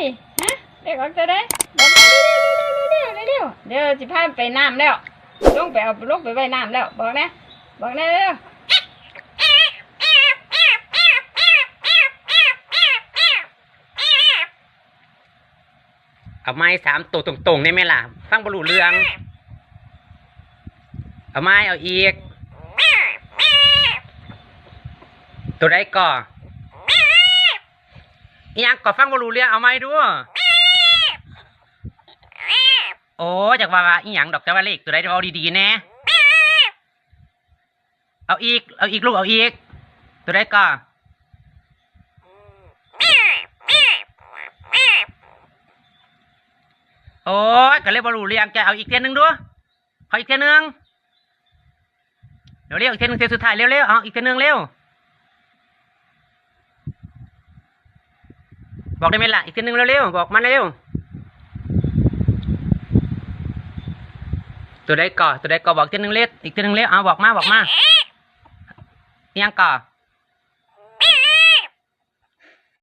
ยฮะเด็กออกตัวได้บอกมาเร็วๆเร็วๆเร็วๆเร็วๆสิพาไปน้ำแล้วลงไปเอาลงไปไว้น้ำแล้ว บอกนะ บอกนะเร็วเอาไม้สามตัวตรงๆได้ไหมล่ะ ฟังบรูเรือง เอาไม้เอาอีก ตัวใดก่อ ยังก่อฟังบรูเรื่องเอาไม้ดูโอ้จากว่าอีหยังดอกแต่ว่าเลขตัวใดเอาดีๆแน่เอาอีก เอาอีกลูกเอาอีก ตัวใดก่อโอ้ยก็เลยบรูเรียงจะเอาอีกเทียนหนึ่งด้วยขออีกเทียนหนึ่งเดี๋ยวเร็วอีกเทียนหนึ่งเทียนสุดท้ายเร็วๆเอาอีกเทียนหนึ่งเร็ว บอกได้ไหมล่ะ อีกทีนหนึ่งเร็วๆ บอกมาเร็ว ตัวใดก่อตัวใดก่อบอกทีนหนึ่งเล็ดอีกทีนหนึ่งเร็วเอาบอกมาบอกมายังก่อ